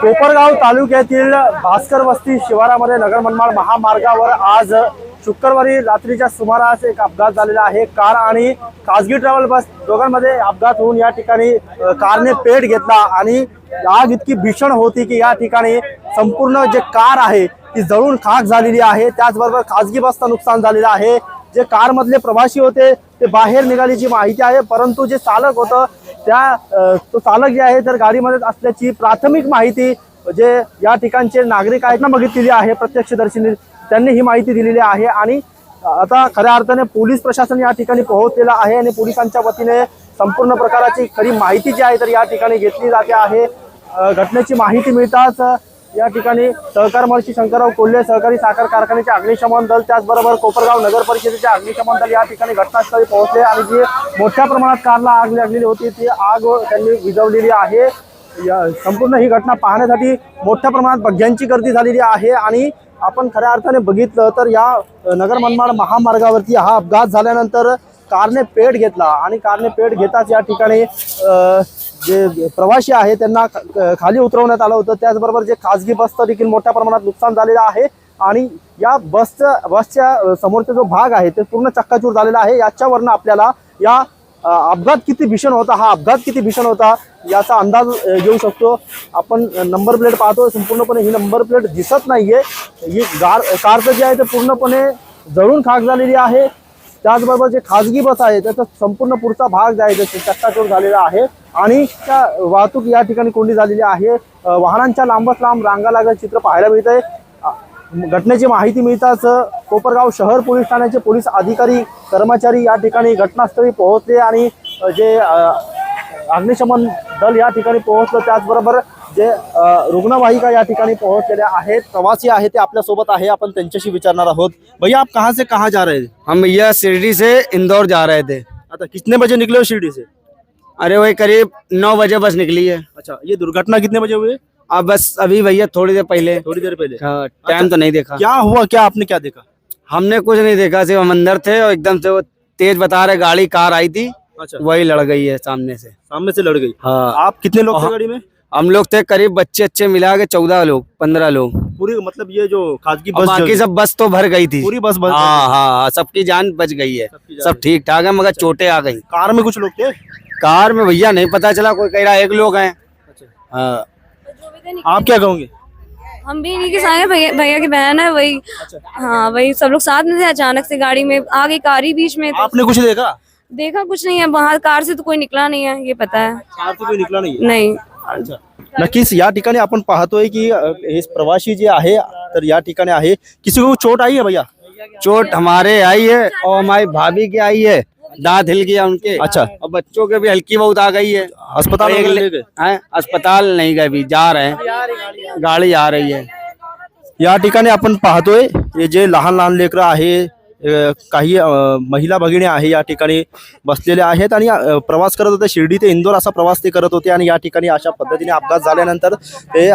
कोपरगाव तालुक्यातील भास्कर वस्ती शिवारामध्ये नगर मनमाड महामार्गावर आज शुक्रवारी रात्रीच्या सुमारास एक अपघात झालेला आहे. कार आणि खासगी ट्रॅव्हल बस दोघांमध्ये अपघात होऊन या ठिकाणी कारने पेट घेतला आणि आग इतकी भीषण होती की या ठिकाणी संपूर्ण जे कार आहे ती जळून खाक झालेली आहे. त्याचबरोबर खासगी बसचं नुकसान झालेलं आहे. जे कारमधले प्रवासी होते ते बाहेर निघाल्याची माहिती आहे परंतु जे चालक होतं त्या तो चालक जे आहे तर गाडीमध्येच असल्याची प्राथमिक माहिती जे या ठिकाणचे नागरिक आहेत ना बघितलेली आहे प्रत्यक्षदर्शींनी त्यांनी ही माहिती दिलेली आहे. आणि आता खऱ्या अर्थाने पोलीस प्रशासन या ठिकाणी पोहोचलेलं आहे आणि पोलिसांच्या वतीने संपूर्ण प्रकाराची खरी माहिती जी आहे तर या ठिकाणी घेतली जाते आहे. घटनेची माहिती मिळताच या ठिकाणी सहकार महर्षी शंकरराव कोल्हे सहकारी साखर कारखान्याचे अग्निशमन दल त्याचबरोबर कोपरगाव नगर परिषदेचे अग्निशमन दल या ठिकाणी घटनास्थळी पोहोचले आणि जी मोठ्या प्रमाणात कारला आग लागलेली होती ती आग त्यांनी विझवलेली आहे. या संपूर्ण ही घटना पाहण्यासाठी मोठ्या प्रमाणात बघ्यांची गर्दी झालेली आहे आणि आपण खऱ्या अर्थाने बघितलं तर या नगर मनमाड महामार्गावरती हा अपघात झाल्यानंतर कारने पेट घेतला आणि कारने पेट घेताच या ठिकाणी जे प्रवासी आहे त्यांना खाली उतरवण्यात आलं होतं. त्याचबरोबर जे खाजगी बसचं देखील मोठ्या प्रमाणात नुकसान झालेलं आहे. आणि या बसच्या बसच्या समोरचा जो भाग आहे ते पूर्ण चक्काचूर झालेला आहे. याच्यावरनं आपल्याला या अपघात किती भीषण होता हा अपघात किती भीषण होता याचा अंदाज घेऊ शकतो. आपण नंबर प्लेट पाहतो संपूर्णपणे ही नंबर प्लेट दिसत नाहीये. ही गार कारचं जे आहे ते पूर्णपणे जळून खाक झालेली आहे. त्याचबरोबर जे खाजगी बस आहे त्याचा संपूर्ण पुढचा भाग जे आहे ते चक्काचूर झालेला आहे आणि त्या वाहतूक या ठिकाणी कोंडी झालेली आहे. वाहनांच्या लांबच लांब रांगा लागल्याचं चित्र पाहायला मिळत आहे घटनेची माहिती मिळताच कोपरगाव शहर पोलीस ठाण्याचे पोलीस अधिकारी कर्मचारी या ठिकाणी घटनास्थळी पोहोचले आणि जे अग्निशमन दल या ठिकाणी पोहोचलं. त्याचबरोबर जे रुग्णवाहिका या ठिकाणी पोहोचलेल्या आहेत प्रवासी आहे ते आपल्या सोबत आहे आपण त्यांच्याशी विचारणार आहोत. भैया आप कहाँ से कहाँ जा रहे थे हम भैया शिरडी से इंदौर जा रहे थे। अच्छा कितने बजे निकले हो शिरडी से? अरे वही करीब नौ बजे बस निकली है। अच्छा ये दुर्घटना कितने बजे हुई? अब बस अभी भैया थोड़ी देर पहले। थोड़ी देर पहले। हाँ, टाइम तो नहीं देखा। क्या हुआ क्या आपने क्या देखा? हमने कुछ नहीं देखा सिर्फ़ हम अंदर थे और एकदम से वो तेज बता रहे गाड़ी कार आई थी अच्छा। वही लड़ गई है सामने से। सामने से लड़ गई। हाँ। आप कितने लोग थे। गाड़ी में? हम लोग थे करीब बच्चे अच्छे मिला के चौदह लोग पंद्रह लोग। पूरी मतलब ये जो खासगी बस बाकी सब बस तो भर गई थी। पूरी बस बस हाँ हाँ हाँ सबकी जान बच गई है। सब ठीक ठाक है मगर चोटे आ गई। कार में कुछ लोग थे? कार में भैया नहीं पता चला कोई कह रहा एक लोग हैं। हाँ। आप क्या कहोगे? हम भी इन्हीं के साथ हैं भैया भैया की बहन है वही हाँ वही सब लोग साथ में थे अचानक से गाड़ी में आगे कार ही बीच में आपने कुछ देखा? देखा कुछ नहीं है बाहर कार से तो कोई निकला नहीं है ये पता है। कार तो कोई निकला नाही नहीं। अच्छा नक्कीच या ठिकाणी आपण पाहतोय की अ, हे प्रवासी जे आहे तर या ठिकाणी आहे. किसी को चोट आई है भैया? चोट हमारे आई है और हमारी भाभी की आई है। दांत हिल गया उनके। अच्छा। और बच्चों के भी हल्की बहुत आ गई है। अस्पताल एक वगैरह ले- गए? हैं? अस्पताल नहीं गए भी जा रहे हैं। गाड़ी आ रही है। या ठिकाणी आपण पाहतोय हे जे लहान लहान लेकरं आहे अ, काही महिला भगिनी आहे या ठिकाणी बसलेल्या आहेत आणि प्रवास करत होते. शिर्डी ते इंदोर असा प्रवास ते करत होते आणि या ठिकाणी अशा पद्धतीने अपघात झाल्यानंतर ते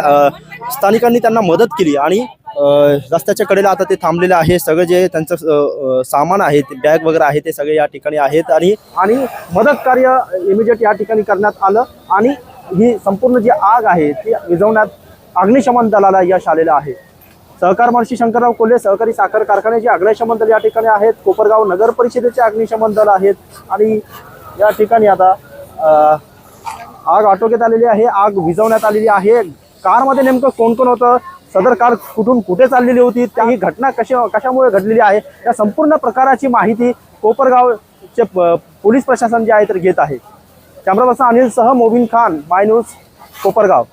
स्थानिकांनी त्यांना मदत केली आणि रस्त्याच्या कडेला आता ते थांबलेले आहे. सगळं जे त्यांचं सामान आहे बॅग वगैरे आहे ते सगळे या ठिकाणी आहेत आणि आणि मदत कार्य इमिजिएट या ठिकाणी करण्यात आलं आणि ही संपूर्ण जी आग आहे ती विझवण्यात अग्निशमन दलाला यश आलेलं आहे. सहकार महर्षी शंकरराव कोल्हे सहकारी साखर कारखान्याचे अग्निशमन दल या ठिकाणी आहेत. कोपरगाव नगर परिषदेचे अग्निशमन दल आहेत. आणि या ठिकाणी आता आग आटोक्यात आलेली आहे. आग विझवण्यात आलेली आहे. कारमध्ये नेमकं कोण कोण होतं? सदर कार कुठून कुठे चाललेली होती? त्या ही घटना कशा कशामुळे घडलेली आहे? या संपूर्ण प्रकाराची माहिती कोपरगावचे प- पोलीस प्रशासन जे आहे तर घेत आहे. कॅमेरा पर्सन अनिल सह मोबिन खान माय न्यूज कोपरगाव.